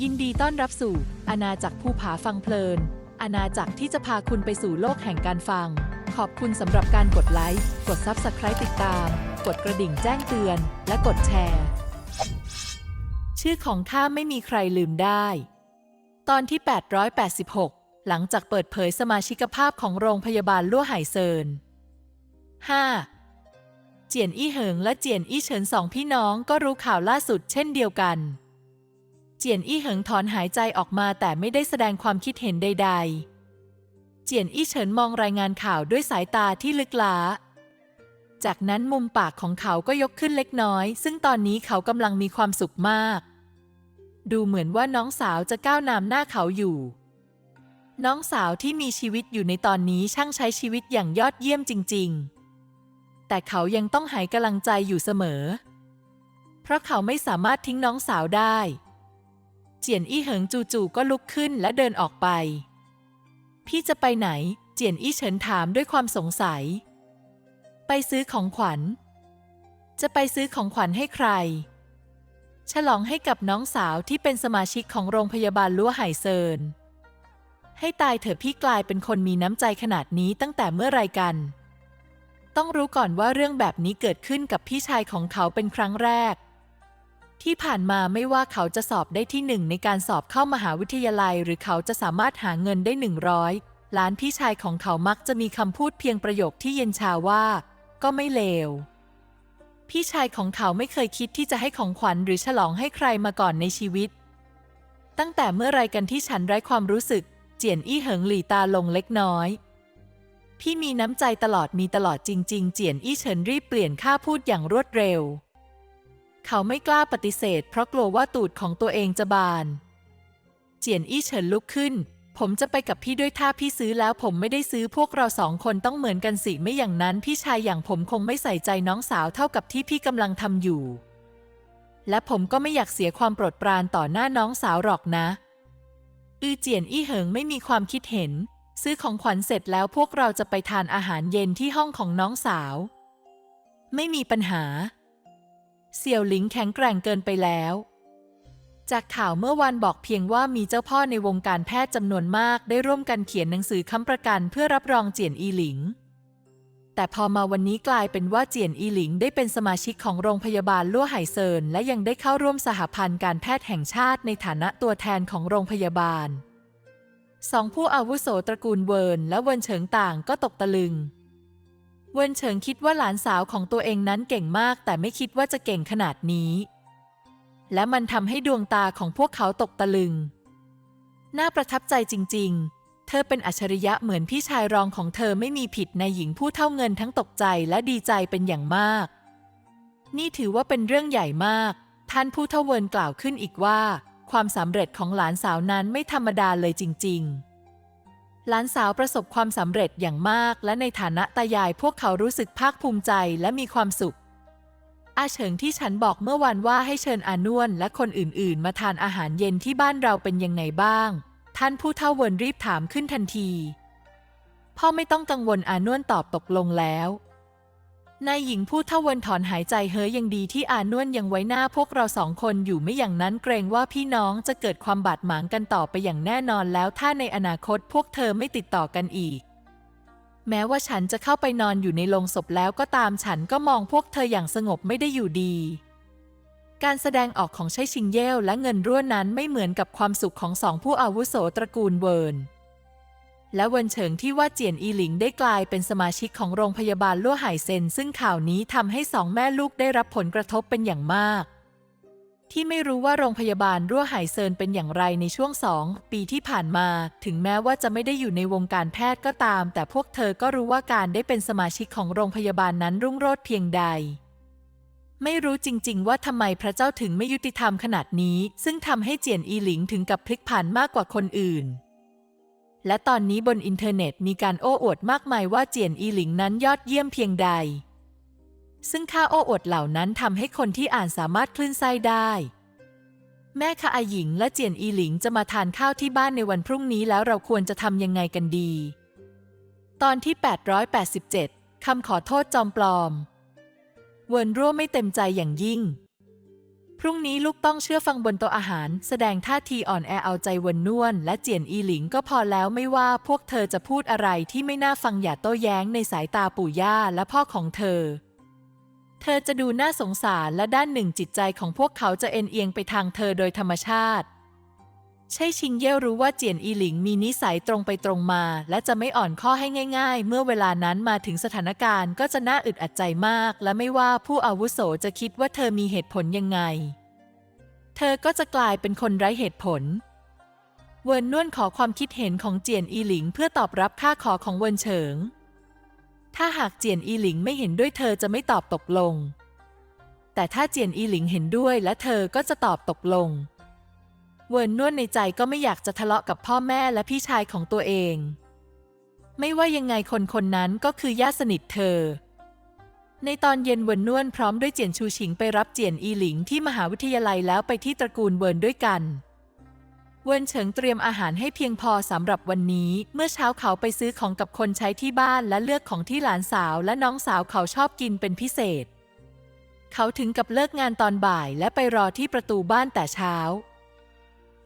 ยินดีต้อนรับสู่อาณาจักรภูผาฟังเพลิน อาณาจักรที่จะพาคุณไปสู่โลกแห่งการฟัง ขอบคุณสำหรับการกดไลค์ กด Subscribe ติดตาม กดกระดิ่งแจ้งเตือน และกดแชร์ ชื่อของข้าไม่มีใครลืมได้ ตอนที่ 886 หลังจากเปิดเผยสมาชิกภาพของโรงพยาบาลลั่วไหเซิน 5. เจียนอี้เหิงและเจียนอี้เฉินสองพี่น้องก็รู้ข่าวล่าสุดเช่นเดียวกัน เจียนอี้เหิงถอนหายใจออกมาแต่ไม่ได้แสดงความคิดเห็นใด ๆ เจียนอี้เฉินมองรายงานข่าวด้วยสายตาที่ลึกล้า จากนั้นมุมปากของเขาก็ยกขึ้นเล็กน้อย ซึ่งตอนนี้เขากำลังมีความสุขมาก ดูเหมือนว่าน้องสาวจะก้าวนำหน้าเขาอยู่ น้องสาวที่มีชีวิตอยู่ในตอนนี้ช่างใช้ชีวิตอย่างยอดเยี่ยมจริง ๆ แต่เขายังต้องหายกำลังใจอยู่เสมอ เพราะเขาไม่สามารถทิ้งน้องสาวได้ เจียนอี้เหิงจู่ๆก็ลุกขึ้นและเดินออกไป พี่จะไปไหน เจียนอี้เฉินถามด้วยความสงสัย ไปซื้อของขวัญ จะไปซื้อของขวัญให้ใคร ฉลองให้กับน้องสาวที่เป็นสมาชิกของโรงพยาบาลลัวไหเซิน ให้ตายเถอะพี่กลายเป็นคนมีน้ำใจขนาดนี้ตั้งแต่เมื่อไรกัน ต้องรู้ก่อนว่าเรื่องแบบนี้เกิดขึ้นกับพี่ชายของเขาเป็นครั้งแรก ที่ผ่านมาไม่ว่าเขาจะสอบได้ที่หนึ่งในการสอบเข้ามหาวิทยาลัย หรือเขาจะสามารถหาเงินได้หนึ่งร้อยล้านพี่ชายของเขามักจะมีคำพูดเพียงประโยคที่เย็นชาว่า ก็ไม่เลว พี่ชายของเขาไม่เคยคิดที่จะให้ของขวัญหรือฉลองให้ใครมาก่อนในชีวิต ตั้งแต่เมื่อไรกันที่ฉันไร้ความรู้สึก เจียนอี้เหิงหลีตาลงเล็กน้อย พี่มีน้ำใจตลอดมีตลอดจริง ๆ เจียนอี้เฉินรีบเปลี่ยนค่าพูดอย่างรวดเร็ว เขาไม่กล้าปฏิเสธ เพราะกลัวว่าตูดของตัวเองจะบาน เจียนอี้เฉินลุกขึ้น ผมจะไปกับพี่ด้วยถ้าพี่ซื้อแล้วผมไม่ได้ซื้อพวกเราสองคนต้องเหมือนกันสิไม่อย่างนั้น พี่ชายอย่างผมคงไม่ใส่ใจน้องสาวเท่ากับที่พี่กำลังทำอยู่ และผมก็ไม่อยากเสียความโปรดปรานต่อหน้าน้องสาวหรอกนะ อือเจียนอี้เหิงไม่มีความคิดเห็น ซื้อของขวัญเสร็จแล้วพวกเราจะไปทานอาหารเย็นที่ห้องของน้องสาว ไม่มีปัญหา เสี่ยวหลิงแข็งแกร่งเกินไปแล้ว จากข่าวเมื่อวันบอกเพียงว่ามีเจ้าพ่อในวงการแพทย์จำนวนมากได้ร่วมกันเขียนหนังสือค้ำประกันเพื่อรับรองเจียนอีหลิง แต่พอมาวันนี้กลายเป็นว่าเจียนอีหลิงได้เป็นสมาชิกของโรงพยาบาลลั่วไห่เซินและยังได้เข้าร่วมสหพันธ์การแพทย์แห่งชาติในฐานะตัวแทนของโรงพยาบาลสองผู้อาวุโสตระกูลเวิร์นและเวินเฉิงต่างก็ตกตะลึง เวินเฉิงคิดว่าหลานสาวของตัวเองนั้นเก่งมาก แต่ไม่คิดว่าจะเก่งขนาดนี้ และมันทำให้ดวงตาของพวกเขาตกตะลึง น่าประทับใจจริง ๆ เธอเป็นอัจฉริยะเหมือนพี่ชายรองของเธอไม่มีผิดในหญิงผู้เท่าเงินทั้งตกใจและดีใจเป็นอย่างมาก นี่ถือว่าเป็นเรื่องใหญ่มาก ท่านผู้เท่าเวินกล่าวขึ้นอีกว่า ความสำเร็จของหลานสาวนั้นไม่ธรรมดาเลยจริง ๆ หลานสาวประสบความสำเร็จอย่างมาก และในฐานะตายายพวกเขารู้สึกภาคภูมิใจและมีความสุข อาเฉิงที่ฉันบอกเมื่อวันว่าให้เชิญอานวนและคนอื่นๆ มาทานอาหารเย็นที่บ้านเราเป็นยังไงบ้าง ท่านผู้เท่าเวินรีบถามขึ้นทันที พ่อไม่ต้องกังวลอานวนตอบตกลงแล้ว นายหญิงผู้เท่าเวินถอนหายใจเฮ้ยยังดีที่อานวนยังไว้หน้าพวกเราสองคนอยู่ไม่อย่างนั้นเกรงว่าพี่น้องจะเกิดความบาดหมางกันต่อไปอย่างแน่นอนแล้วถ้าในอนาคตพวกเธอไม่ติดต่อกันอีก แม้ว่าฉันจะเข้าไปนอนอยู่ในโรงศพแล้วก็ตามฉันก็มองพวกเธออย่างสงบไม่ได้อยู่ดี การแสดงออกของใช้ชิงเย่และเงินรั่วนั้นไม่เหมือนกับความสุขของสองผู้อาวุโสตระกูลเวิร์น และเวินเฉิงที่ว่าเจียนอีหลิงได้กลายเป็นสมาชิกของโรงพยาบาลลั่วไหเซินซึ่งข่าวนี้ทำให้สองแม่ลูกได้รับผลกระทบเป็นอย่างมาก ที่ไม่รู้ว่าโรงพยาบาลรั่วไหเซินเป็นอย่างไรในช่วงสองปีที่ผ่านมา ถึงแม้ว่าจะไม่ได้อยู่ในวงการแพทย์ก็ตาม แต่พวกเธอก็รู้ว่าการได้เป็นสมาชิกของโรงพยาบาลนั้นรุ่งโรจน์เพียงใดไม่รู้จริง ๆ ว่าทำไมพระเจ้าถึงไม่ยุติธรรมขนาดนี้ ซึ่งทำให้เจียนอีหลิงถึงกับพลิกผันมากกว่าคนอื่น และตอนนี้บนอินเทอร์เน็ตมีการโอ้อวดมากมายว่าเจียนอีหลิงนั้นยอดเยี่ยมเพียงใด ซึ่งค่าโอ้อวดเหล่านั้นทำให้คนที่อ่านสามารถคลื่นไส้ได้ แม่คะอาหญิงและเจียนอีหลิงจะมาทานข้าวที่บ้านในวันพรุ่งนี้แล้วเราควรจะทำยังไงกันดี ตอนที่ 887คำขอโทษจอมปลอม เวินรั่วไม่เต็มใจอย่างยิ่ง พรุ่งนี้ลูกต้องเชื่อฟังบนโต๊ะอาหาร แสดงท่าทีอ่อนแอเอาใจวนนวลและเจียนอีหลิงก็พอแล้วไม่ว่าพวกเธอจะพูดอะไรที่ไม่น่าฟังอย่าโต้แย้งในสายตาปู่ย่าและพ่อของเธอ เธอจะดูน่าสงสารและด้านหนึ่งจิตใจของพวกเขาจะเอ็นเอียงไปทางเธอโดยธรรมชาติ ใช่ชิงเย่รู้ว่าเจียนอีหลิงมีนิสัยตรงไปตรงมา และจะไม่อ่อนข้อให้ง่าย ๆ เมื่อเวลานั้นมาถึงสถานการณ์ก็จะน่าอึดอัดใจมาก และไม่ว่าผู้อาวุโสจะคิดว่าเธอมีเหตุผลยังไง เธอก็จะกลายเป็นคนไร้เหตุผล เวินนวนขอความคิดเห็นของเจียนอีหลิง เพื่อตอบรับค่าขอของเวินเฉิง ถ้าหากเจียนอีหลิงไม่เห็นด้วยเธอจะไม่ตอบตกลง แต่ถ้าเจียนอีหลิงเห็นด้วยและเธอก็จะตอบตกลง เวิร์นนวดในใจก็ไม่อยากจะทะเลาะกับพ่อแม่และพี่ชายของตัวเอง ไม่ว่ายังไงคนคนนั้นก็คือญาติสนิทเธอ ในตอนเย็นเวิร์นนวลพร้อมด้วยเจียนชูชิงไปรับเจียนอีหลิงที่มหาวิทยาลัยแล้วไปที่ตระกูลเวิร์นด้วยกัน เวิร์นเฉิงเตรียมอาหารให้เพียงพอสำหรับวันนี้ เมื่อเช้าเขาไปซื้อของกับคนใช้ที่บ้านและเลือกของที่หลานสาวและน้องสาวเขาชอบกินเป็นพิเศษ เขาถึงกับเลิกงานตอนบ่ายและไปรอที่ประตูบ้านแต่เช้า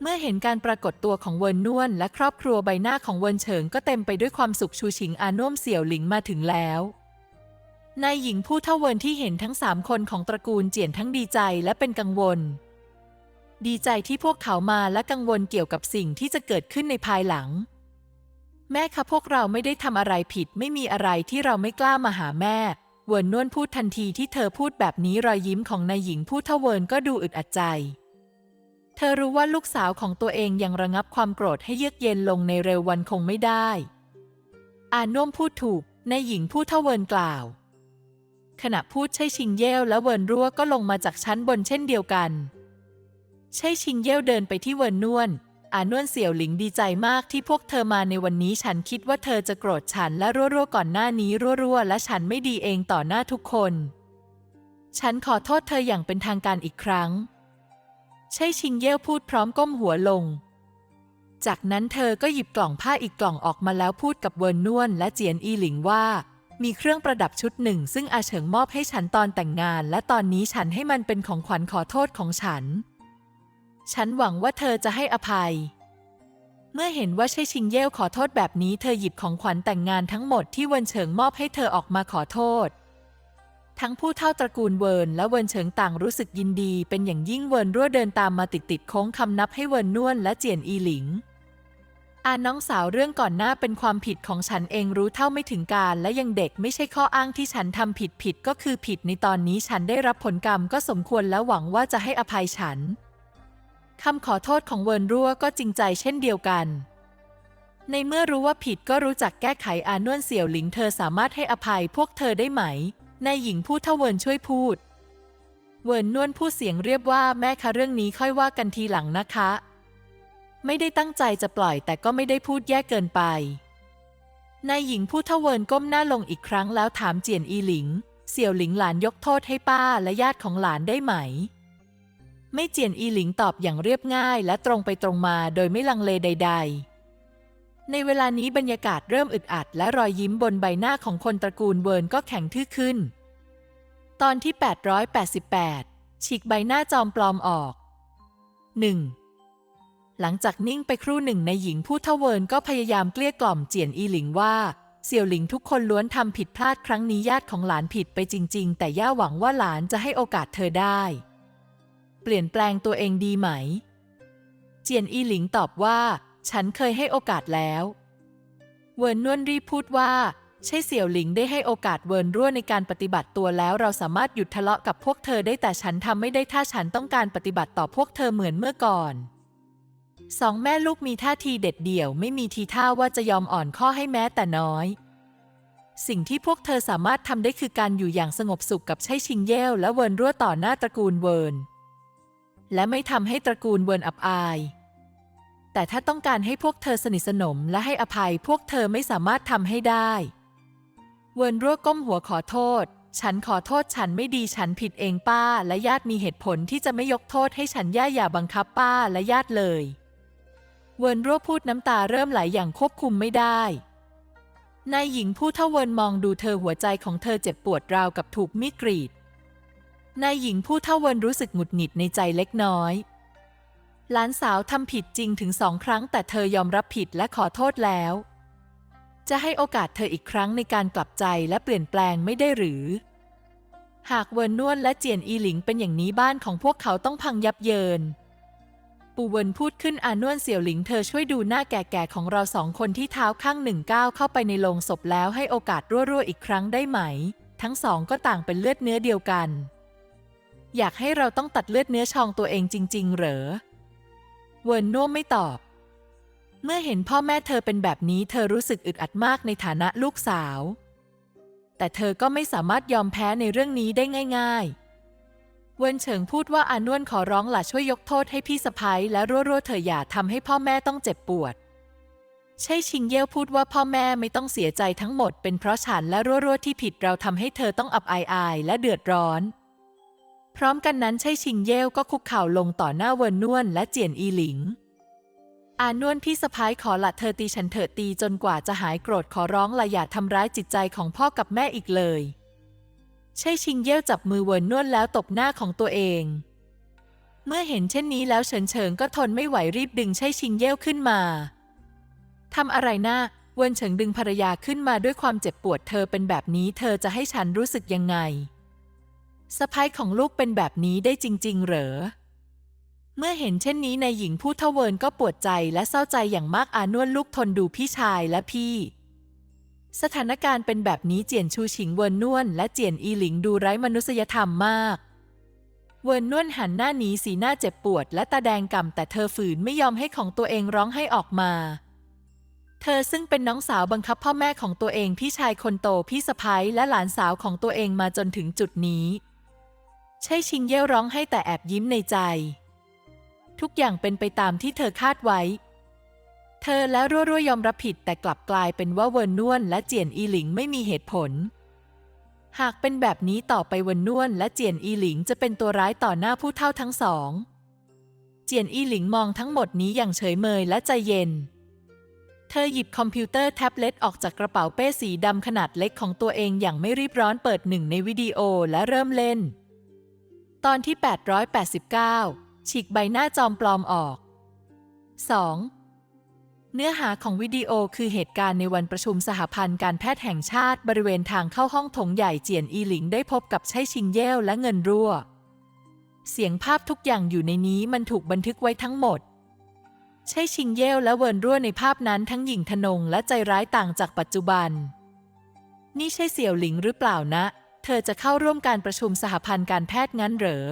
เมื่อเห็นการปรากฏตัวของเวิร์นนวลและครอบครัวใบหน้าของเวินเฉิงก็เต็มไปด้วยความสุขชูชิงอานุ่มเสี่ยวหลิงมาถึงแล้วนายหญิงผู้เท่าเวินที่เห็นทั้งสามคนของตระกูลเจียนทั้งดีใจและเป็นกังวล ดีใจที่พวกเขามาและกังวลเกี่ยวกับสิ่งที่จะเกิดขึ้นในภายหลัง แม่คะพวกเราไม่ได้ทำอะไรผิดไม่มีอะไรที่เราไม่กล้ามาหาแม่ เวิร์นนวลพูดทันทีที่เธอพูดแบบนี้รอยยิ้มของนายหญิงผู้เท่าเวินก็ดูอึดอัดใจ เธอรู้ว่าลูกสาวของตัวเองยังระงับความโกรธให้เยือกเย็นลงในเร็ววันคงไม่ได้ อานุ่มพูดถูกนายหญิงผู้เทเวินกล่าว ขณะพูดใช่ชิงเย่วและเวินรั่วก็ลงมาจากชั้นบนเช่นเดียวกัน ใช่ชิงเย่วเดินไปที่เวินนวลอานวนเสี่ยวหลิงดีใจมากที่พวกเธอมาในวันนี้ฉันคิดว่าเธอจะโกรธฉันและรั่วๆก่อนหน้านี้รั่วๆและฉันไม่ดีเองต่อหน้าทุกคน ฉันขอโทษเธออย่างเป็นทางการอีกครั้ง ใช่ชิงเย่พูดพร้อมก้มหัวลง จากนั้นเธอก็หยิบกล่องผ้าอีกกล่องออกมาแล้วพูดกับเวิร์นนวลและเจียนอีหลิงว่า มีเครื่องประดับชุดหนึ่ง ซึ่งอาเฉิงมอบให้ฉันตอนแต่งงาน และตอนนี้ฉันให้มันเป็นของขวัญขอโทษของฉัน ฉันหวังว่าเธอจะให้อภัย เมื่อเห็นว่าใช่ชิงเย่ขอโทษแบบนี้ เธอหยิบของขวัญแต่งงานทั้งหมดที่เวินเฉิงมอบให้เธอออกมาขอโทษ ทั้งผู้เท่าตระกูลเวิร์นและเวิร์นเฉิงต่างรู้สึกยินดี เป็นอย่างยิ่งเวิร์นรั่วเดินตามมาติดติดโค้งคำนับให้เวิร์นนวลและเจียนอีหลิงอาน้องสาวเรื่องก่อนหน้าเป็นความผิดของฉันเองรู้เท่าไม่ถึงการ และยังเด็กไม่ใช่ข้ออ้างที่ฉันทำผิดผิดก็คือผิดในตอนนี้ฉันได้รับผลกรรมก็สมควรและหวังว่าจะให้อภัยฉันคำขอโทษของเวิร์นรั่วก็จริงใจเช่นเดียวกัน ในเมื่อรู้ว่าผิดก็รู้จักแก้ไขอานวนเสี่ยวหลิงเธอสามารถให้อภัยพวกเธอได้ไหม นายหญิงผู้เท่าเวิร์นช่วยพูด เวิร์นนวลพูดเสียงเรียบว่าแม่คะเรื่องนี้ค่อยว่ากันทีหลังนะคะ ไม่ได้ตั้งใจจะปล่อยแต่ก็ไม่ได้พูดแย่เกินไป นายหญิงผู้เท่าเวิร์นก้มหน้าลงอีกครั้งแล้วถามเจียนอีหลิง เสี่ยวหลิงหลานยกโทษให้ป้าและญาติของหลานได้ไหม ไม่เจียนอีหลิงตอบอย่างเรียบง่ายและตรงไปตรงมาโดยไม่ลังเลใด ๆ ในเวลานี้บรรยากาศเริ่มอึดอัด และรอยยิ้มบนใบหน้าของคนตระกูลเวิร์นก็แข็งทื่อขึ้น ตอนที่ 888 ฉีกใบหน้าจอมปลอมออก 1. หลังจากนิ่งไปครู่หนึ่งในหญิงผู้เท่าเวิร์นก็พยายามเกลี้ยกล่อมเจียนอีหลิงว่าเสี่ยวหลิงทุกคนล้วนทำผิดพลาดครั้งนี้ญาติของหลานผิดไปจริง ๆ แต่ย่าหวังว่าหลานจะให้โอกาสเธอได้ เปลี่ยนแปลงตัวเองดีไหม เจียนอีหลิงตอบว่า ฉันเคยให้โอกาสแล้ว เวิร์นนวลรีพูดว่า ใช่เสี่ยวหลิงได้ให้โอกาสเวิร์นรั่วในการปฏิบัติตัวแล้ว เราสามารถหยุดทะเลาะกับพวกเธอได้แต่ฉันทำไม่ได้ถ้าฉันต้องการปฏิบัติต่อพวกเธอเหมือนเมื่อก่อนสองแม่ลูกมีท่าทีเด็ดเดี่ยวไม่มีทีท่าว่าจะยอมอ่อนข้อให้แม้แต่น้อย สิ่งที่พวกเธอสามารถทำได้คือการอยู่อย่างสงบสุขกับใช่ชิงเย่และเวิร์นรั่วต่อหน้าตระกูลเวิร์นและไม่ทำให้ตระกูลเวิร์นอับอาย แต่ถ้าต้องการให้พวกเธอสนิทสนมและให้อภัยพวกเธอไม่สามารถทำให้ได้ เวิร์นรั่วก้มหัวขอโทษ ฉันขอโทษฉันไม่ดีฉันผิดเองป้าและญาติมีเหตุผลที่จะไม่ยกโทษให้ฉันย่าอย่าบังคับป้าและญาติเลย เวิร์นรั่วพูดน้ำตาเริ่มไหลอย่างควบคุมไม่ได้นายหญิงผู้เท่าเวินมองดูเธอหัวใจของเธอเจ็บปวดราวกับถูกมีดกรีดนายหญิงผู้เท่าเวินรู้สึกหงุดหงิดในใจเล็กน้อย หลานสาวทำผิดจริงถึงสองครั้ง แต่เธอยอมรับผิดและขอโทษแล้ว จะให้โอกาสเธออีกครั้งในการกลับใจและเปลี่ยนแปลงไม่ได้หรือ หากเวินนวลและเจียนอีหลิงเป็นอย่างนี้บ้านของพวกเขาต้องพังยับเยิน ปูเวินพูดขึ้นอานวนเสี่ยวหลิงเธอช่วยดูหน้าแก่ๆของเราสองคนที่เท้าข้างหนึ่งก้าวเข้าไปในโลงศพแล้วให้โอกาสรั่วๆอีกครั้งได้ไหม ทั้งสองก็ต่างเป็นเลือดเนื้อเดียวกัน อยากให้เราต้องตัดเลือดเนื้อชองตัวเองจริง ๆ เหรอ เวิร์นน่มไม่ตอบ เมื่อเห็นพ่อแม่เธอเป็นแบบนี้ เธอรู้สึกอึดอัดมากในฐานะลูกสาว แต่เธอก็ไม่สามารถยอมแพ้ในเรื่องนี้ได้ง่าย ๆ เวินเฉิงพูดว่าอานวนขอร้องหล่ะช่วยยกโทษให้พี่สะพ้ยและรั่วๆเธออย่าทำให้พ่อแม่ต้องเจ็บปวด ใช่ชิงเย่พูดว่าพ่อแม่ไม่ต้องเสียใจทั้งหมด เป็นเพราะฉันและรั่วๆที่ผิดเราทำให้เธอต้องอับอายอายและเดือดร้อน พร้อมกันนั้นใช่ชิงเย่ก็คุกเข่าลงต่อหน้าเวินนวนและเจียนอีหลิง อานวนพี่สะพ้ายขอละเธอตีฉันเถอะตีจนกว่าจะหายโกรธขอร้องละอย่าทำร้ายจิตใจของพ่อกับแม่อีกเลย ใช่ชิงเย่จับมือเวินนวนแล้วตบหน้าของตัวเอง เมื่อเห็นเช่นนี้แล้วเฉินเฉิงก็ทนไม่ไหวรีบดึงใช่ชิงเย่ขึ้นมาทำอะไรนะเวินเฉิงดึงภรรยาขึ้นมาด้วยความเจ็บปวดเธอเป็นแบบนี้เธอจะให้ฉันรู้สึกยังไง สะพ้ายของลูกเป็นแบบนี้ได้จริง ๆ เหรอ เมื่อเห็นเช่นนี้นายหญิงผู้ทเวินก็ปวดใจและเศร้าใจอย่างมากอานวนลูกทนดูพี่ชายและพี่ สถานการณ์เป็นแบบนี้เจียนชูชิงเวินนวน และเจียนอีหลิงดูไร้มนุษยธรรมมาก เวินนวนหันหน้าหนีสีหน้าเจ็บปวด และตาแดงก่ำแต่เธอฝืนไม่ยอมให้ของตัวเองร้องให้ออกมาเธอซึ่งเป็นน้องสาวบังคับพ่อแม่ของตัวเองพี่ชายคนโตพี่สะพ้ยและหลานสาวของตัวเองมาจนถึงจุดนี้ ใช่ชิงเย่ร้องให้แต่แอบยิ้มในใจ ทุกอย่างเป็นไปตามที่เธอคาดไว้ เธอและรั่วๆยอมรับผิดแต่กลับกลายเป็นว่าเวินนวนและเจียนอีหลิงไม่มีเหตุผล หากเป็นแบบนี้ต่อไปเวินนวนและเจียนอีหลิงจะเป็นตัวร้ายต่อหน้าผู้เท่าทั้งสอง เจียนอีหลิงมองทั้งหมดนี้อย่างเฉยเมยและใจเย็นเธอหยิบคอมพิวเตอร์แท็บเล็ตออกจากกระเป๋าเป้สีดำขนาดเล็กของตัวเองอย่างไม่รีบร้อนเปิดหนึ่งในวิดีโอและเริ่มเล่น ตอนที่ 889 ฉีกใบหน้าจอมปลอมออก 2. เนื้อหาของวิดีโอคือเหตุการณ์ในวันประชุมสหพันธ์การแพทย์แห่งชาติบริเวณทางเข้าห้องโถงใหญ่เจียนอีหลิงได้พบกับไช่ชิงเย่วและเงินรั่ว เสียงภาพทุกอย่างอยู่ในนี้มันถูกบันทึกไว้ทั้งหมด ใช่ชิงเย่วและเวินรั่วในภาพนั้นทั้งหญิงทนงและใจร้ายต่างจากปัจจุบัน นี่ใช่เสี่ยวหลิงหรือเปล่านะ เธอจะเข้าร่วมการประชุมสหพันธ์การแพทย์งั้นเหรอ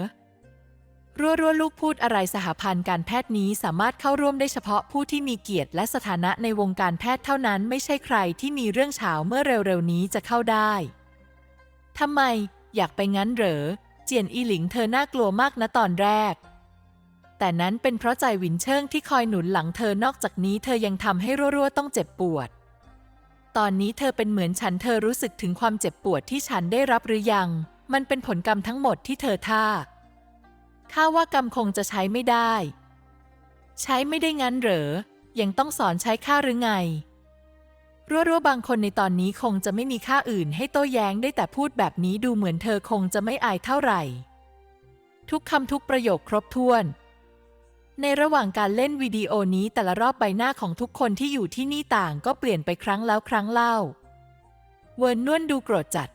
รัวรัวลูกพูดอะไรสหพันธ์การแพทย์นี้สามารถเข้าร่วมได้เฉพาะผู้ที่มีเกียรติและสถานะในวงการแพทย์เท่านั้นไม่ใช่ใครที่มีเรื่องเฉาเมื่อเร็วๆนี้จะเข้าได้ ทำไม อยากไปงั้นเหรอ เจียนอีหลิงเธอน่ากลัวมากนะตอนแรกแต่นั้นเป็นเพราะใจหวินเชิงที่คอยหนุนหลังเธอนอกจากนี้เธอยังทำให้รั่วๆต้องเจ็บปวด ตอนนี้เธอเป็นเหมือนฉันเธอรู้สึกถึงความเจ็บปวดที่ฉันได้รับหรือยัง มันเป็นผลกรรมทั้งหมดที่เธอท่าข้าว่ากรรมคงจะใช้ไม่ได้ ใช้ไม่ได้งั้นเหรอ ยังต้องสอนใช้ค่าหรือไง รั่วๆบางคนในตอนนี้คงจะไม่มีค่าอื่นให้โต้แย้งได้แต่พูดแบบนี้ดูเหมือนเธอคงจะไม่อายเท่าไหร่ ทุกคำทุกประโยคครบถ้วน ในระหว่างการเล่นวิดีโอนี้แต่ละรอบใบหน้าของทุกคนที่อยู่ที่นี่ต่างก็เปลี่ยนไปครั้งแล้วครั้งเล่า เวิร์นนวนดูโกรธจัด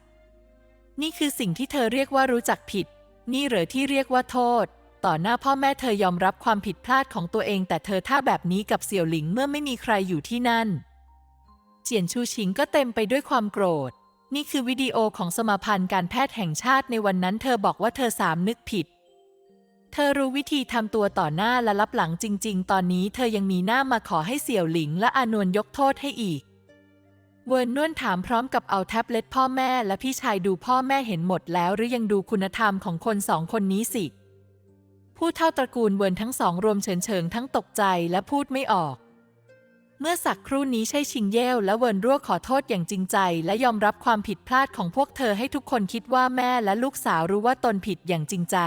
นี่คือสิ่งที่เธอเรียกว่ารู้จักผิด นี่เหรอที่เรียกว่าโทษ ต่อหน้าพ่อแม่เธอยอมรับความผิดพลาดของตัวเอง แต่เธอท่าแบบนี้กับเสี่ยวหลิงเมื่อไม่มีใครอยู่ที่นั่น เจียนชูชิงก็เต็มไปด้วยความโกรธ นี่คือวิดีโอของสมาพันธ์การแพทย์แห่งชาติในวันนั้นเธอบอกว่าเธอสามนึกผิด เธอรู้วิธีทำตัวต่อหน้าและรับหลังจริง ๆ ตอนนี้เธอยังมีหน้ามาขอให้เสี่ยวหลิงและอานวนยกโทษให้อีก เวิร์นนวนถามพร้อมกับเอาแท็บเล็ตพ่อแม่และพี่ชายดูพ่อแม่เห็นหมดแล้วหรือยังดูคุณธรรมของคนสองคนนี้สิ ผู้เท่าตระกูลเวิร์นทั้งสองรวมเฉินเฉิงทั้งตกใจและพูดไม่ออก เมื่อสักครู่นี้ใช่ชิงเย่และเวิร์นรั่วขอโทษอย่างจริงใจ และยอมรับความผิดพลาดของพวกเธอให้ทุกคนคิดว่าแม่และลูกสาวรู้ว่าตนผิดอย่างจริงใจ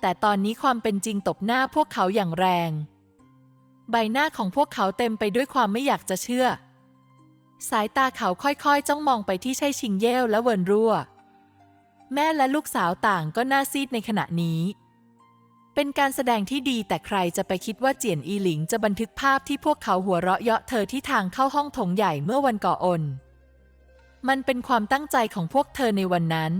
แต่ตอนนี้ความเป็นจริงตบหน้าพวกเขาอย่างแรง ใบหน้าของพวกเขาเต็มไปด้วยความไม่อยากจะเชื่อ สายตาเขาค่อยๆ จ้องมองไปที่ใช่ชิงเย่วและเวินรั่ว แม่และลูกสาวต่างก็หน้าซีดในขณะนี้ เป็นการแสดงที่ดีแต่ใครจะไปคิดว่าเจียนอีหลิงจะบันทึกภาพที่พวกเขาหัวเราะเยาะเธอที่ทางเข้าห้องโถงใหญ่เมื่อวันก่อน มันเป็นความตั้งใจของพวกเธอในวันนั้น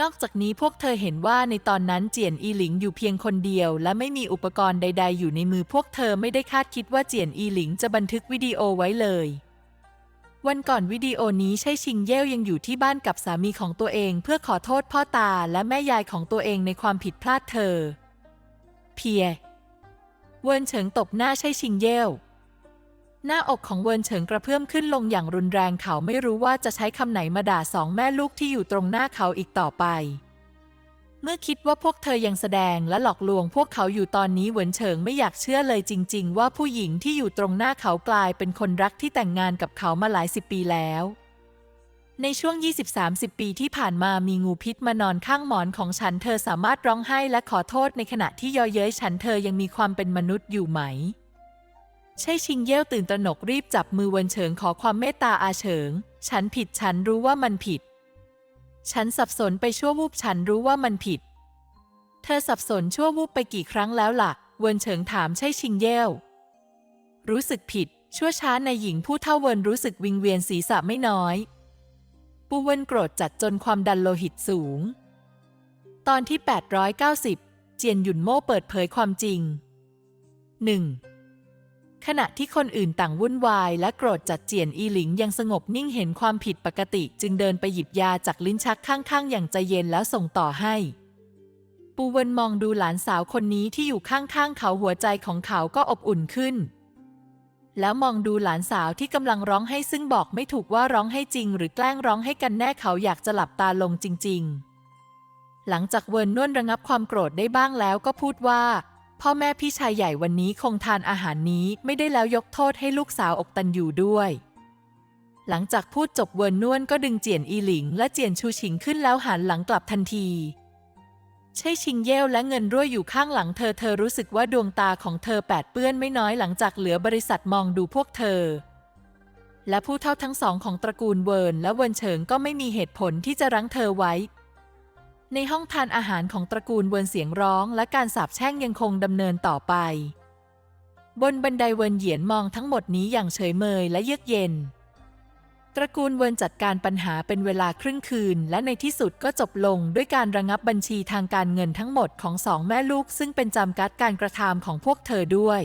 นอกจากนี้พวกเธอเห็นว่าในตอนนั้นเจียนอีหลิงอยู่เพียงคนเดียว และไม่มีอุปกรณ์ใด ๆ อยู่ในมือพวกเธอไม่ได้คาดคิดว่าเจียนอีหลิงจะบันทึกวิดีโอไว้เลย วันก่อนวิดีโอนี้ใช่ชิงเย่วยังอยู่ที่บ้านกับสามีของตัวเอง เพื่อขอโทษพ่อตาและแม่ยายของตัวเองในความผิดพลาดเธอ เพีย เวินเฉิงตบหน้าใช่ชิงเย่ว หน้าอกของเวินเฉิงกระเพื่อมขึ้นลงอย่างรุนแรงเขาไม่รู้ว่าจะใช้คำไหนมาด่าสองแม่ลูกที่อยู่ตรงหน้าเขาอีกต่อไป เมื่อคิดว่าพวกเธอยังแสดงและหลอกลวงพวกเขาอยู่ตอนนี้เหวินเฉิงไม่อยากเชื่อเลยจริง ๆ ว่าผู้หญิงที่อยู่ตรงหน้าเขากลายเป็นคนรักที่แต่งงานกับเขามาหลายสิบปีแล้วในช่วง 20-30 ปีที่ผ่านมามีงูพิษมานอนข้างหมอนของฉัน เธอสามารถร้องไห้และขอโทษในขณะที่ยอเย้ยฉันเธอยังมีความเป็นมนุษย์อยู่ไหม ใช่ชิงเย่วตื่นตระหนกรีบจับมือเวินเฉิงขอความเมตตาอาเฉิง ฉันผิดฉันรู้ว่ามันผิด ฉันสับสนไปชั่ววูบฉันรู้ว่ามันผิด เธอสับสนชั่ววูบไปกี่ครั้งแล้วล่ะ เวินเฉิงถามใช่ชิงเย่วรู้สึกผิด ชั่วช้าในหญิงผู้เท่าเวินรู้สึกวิงเวียนศีรษะไม่น้อย ปูเวินโกรธจัดจนความดันโลหิตสูง ตอนที่ 890 เจียนหยุนโม่เปิดเผยความจริง 1. ขณะที่คนอื่นต่างวุ่นวายและโกรธจัดเจียนอีหลิงยังสงบนิ่งเห็นความผิดปกติ จึงเดินไปหยิบยาจากลิ้นชักข้างๆ อย่างใจเย็นแล้วส่งต่อให้ ปูเวินมองดูหลานสาวคนนี้ที่อยู่ข้างๆเขาหัวใจของเขาก็อบอุ่นขึ้น แล้วมองดูหลานสาวที่กำลังร้องให้ซึ่งบอกไม่ถูกว่าร้องให้จริง หรือแกล้งร้องให้กันแน่เขาอยากจะหลับตาลงจริง ๆ หลังจากเวินนวลระงับความโกรธได้บ้างแล้วก็พูดว่า พ่อแม่พี่ชายใหญ่วันนี้คงทานอาหารนี้ไม่ได้แล้วยกโทษให้ลูกสาวอกตันอยู่ด้วย หลังจากพูดจบเวิร์นนวลก็ดึงเจียนอีหลิง และเจียนชูชิงขึ้นแล้วหันหลังกลับทันที ใช่ชิงเย่วและเงินรั่วอยู่ข้างหลังเธอเธอรู้สึกว่าดวงตาของเธอแปดเปื้อนไม่น้อยหลังจากเหลือบริษัทมองดูพวกเธอ และผู้เท่าทั้งสองของตระกูลเวิร์นและเวินเฉิงก็ไม่มีเหตุผลที่จะรั้งเธอไว้ ในห้องทานอาหารของตระกูลเวินเสียงร้องและการสาบแช่งยังคงดำเนินต่อไป บนบันไดเวินเหยียนมองทั้งหมดนี้อย่างเฉยเมยและเยือกเย็น ตระกูลเวินจัดการปัญหาเป็นเวลาครึ่งคืน และในที่สุดก็จบลงด้วยการระงับบัญชีทางการเงินทั้งหมดของสองแม่ลูก ซึ่งเป็นจำกัดการกระทำของพวกเธอด้วย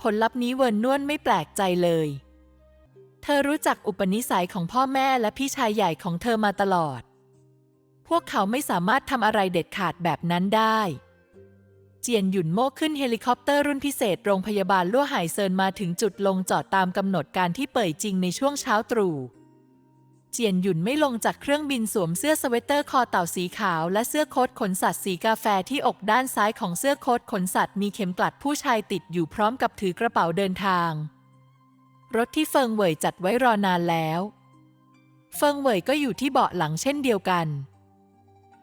ผลลัพธ์นี้เวิร์นนวลไม่แปลกใจเลย เธอรู้จักอุปนิสัยของพ่อแม่และพี่ชายใหญ่ของเธอมาตลอด พวกเขาไม่สามารถทำอะไรเด็ดขาดแบบนั้นได้ เจียนหยุนโม่ขึ้นเฮลิคอปเตอร์รุ่นพิเศษโรงพยาบาลลั่วไห่เซินมาถึงจุดลงจอดตามกำหนดการที่เปิดจริงในช่วงเช้าตรู่ เจียนหยุนไม่ลงจากเครื่องบินสวมเสื้อสเวตเตอร์คอเต่าสีขาวและเสื้อโค้ทขนสัตว์สีกาแฟที่อกด้านซ้ายของเสื้อโค้ทขนสัตว์มีเข็มกลัดผู้ชายติดอยู่พร้อมกับถือกระเป๋าเดินทาง รถที่เฟิงเหวยจัดไว้รอนานแล้ว เฟิงเหวยก็อยู่ที่เบาะหลังเช่นเดียวกัน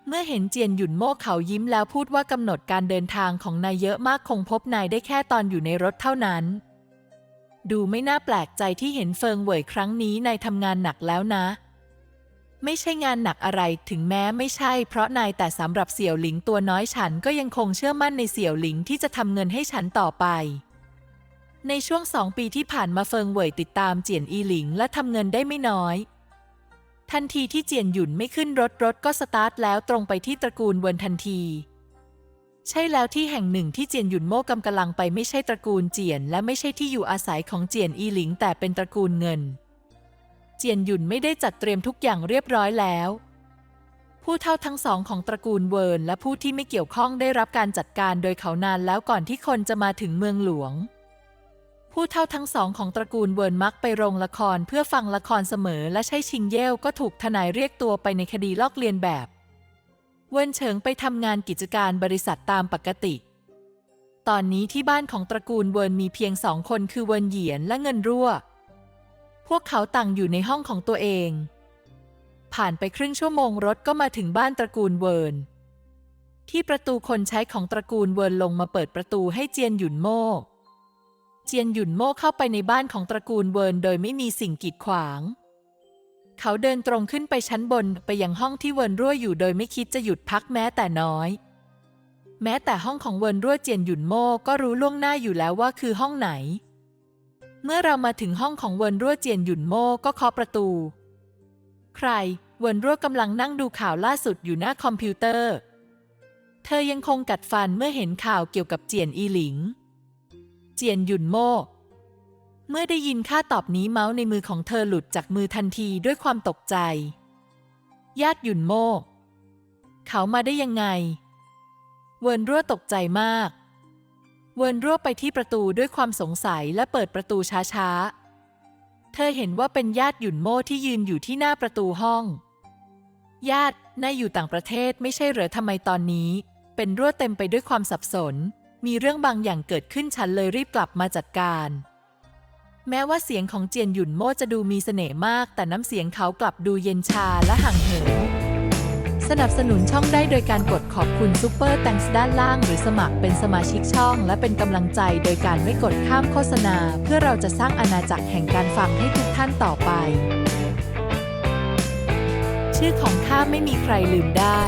เมื่อเห็นเจียนหยุนโม่เขายิ้มแล้วพูดว่ากำหนดการเดินทางของนายเยอะมากคงพบนายได้แค่ตอนอยู่ในรถเท่านั้น ดูไม่น่าแปลกใจที่เห็นเฟิงเหวยครั้งนี้นายทำงานหนักแล้วนะ ไม่ใช่งานหนักอะไรถึงแม้ไม่ใช่เพราะนายแต่สำหรับเสี่ยวหลิงตัวน้อยฉันก็ยังคงเชื่อมั่นในเสี่ยวหลิงที่จะทำเงินให้ฉันต่อไป ในช่วงสองปีที่ผ่านมาเฟิงเหวยติดตามเจียนอีหลิงและทำเงินได้ไม่น้อย ทันทีที่เจียนหยุนไม่ขึ้นรถรถก็สตาร์ทแล้วตรงไปที่ตระกูลเวินทันที ใช่แล้วที่แห่งหนึ่งที่เจียนหยุนโม่กำกำลังไปไม่ใช่ตระกูลเจียน และไม่ใช่ที่อยู่อาศัยของเจียนอีหลิง แต่เป็นตระกูลเงิน เจียนหยุนไม่ได้จัดเตรียมทุกอย่างเรียบร้อยแล้ว ผู้เท่าทั้งสองของตระกูลเวินและผู้ที่ไม่เกี่ยวข้องได้รับการจัดการโดยเขานานแล้วก่อนที่คนจะมาถึงเมืองหลวง ผู้เท่าทั้งสองของตระกูลเวิร์นมักไปโรงละครเพื่อฟังละครเสมอและใช่ชิงเย่วก็ถูกทนายเรียกตัวไปในคดีลอกเลียนแบบ เวินเฉิงไปทำงานกิจการบริษัทตามปกติ ตอนนี้ที่บ้านของตระกูลเวิร์นมีเพียงสองคนคือเวิร์นเหยียนและเงินรั่ว พวกเขาต่างอยู่ในห้องของตัวเอง ผ่านไปครึ่งชั่วโมงรถก็มาถึงบ้านตระกูลเวิร์นที่ประตูคนใช้ของตระกูลเวิร์นลงมาเปิดประตูให้เจียนหยุนโม่ เจียนหยุนโม่เข้าไปในบ้านของตระกูลเวิร์นโดยไม่มีสิ่งกีดขวาง เขาเดินตรงขึ้นไปชั้นบนไปยังห้องที่เวินรั่วอยู่โดยไม่คิดจะหยุดพักแม้แต่น้อย แม้แต่ห้องของเวินรั่วเจียนหยุนโม่ก็รู้ล่วงหน้าอยู่แล้วว่าคือห้องไหน เมื่อเรามาถึงห้องของเวินรั่วเจียนหยุนโม่ก็เคาะประตู ใคร เวินรั่วกำลังนั่งดูข่าวล่าสุดอยู่หน้าคอมพิวเตอร์ เธอยังคงกัดฟันเมื่อเห็นข่าวเกี่ยวกับเจียนอีหลิง เจียนหยุนโม่เมื่อได้ยินค่าตอบนี้เมาส์ในมือของเธอหลุดจากมือทันทีด้วยความตกใจ ญาติหยุนโม่เขามาได้ยังไง เวินรั่วตกใจมาก เวินรั่วไปที่ประตูด้วยความสงสัยและเปิดประตูช้าๆ เธอเห็นว่าเป็นญาติหยุนโม่ที่ยืนอยู่ที่หน้าประตูห้อง ญาตินายอยู่ต่างประเทศไม่ใช่เหรอทำไมตอนนี้ เป็นรั่วเต็มไปด้วยความสับสน มีเรื่องบางอย่างเกิดขึ้นฉันเลยรีบกลับมาจัดการ แม้ว่าเสียงของเจียนหยุนโม่จะดูมีเสน่ห์มาก แต่น้ำเสียงเขากลับดูเย็นชาและห่างเหิน สนับสนุนช่องได้โดยการกดขอบคุณซูเปอร์แตงส์ด้านล่างหรือสมัครเป็นสมาชิกช่อง และเป็นกำลังใจโดยการไม่กดข้ามโฆษณา เพื่อเราจะสร้างอาณาจักรแห่งการฟังให้ทุกท่านต่อไป ชื่อของข้าไม่มีใครลืมได้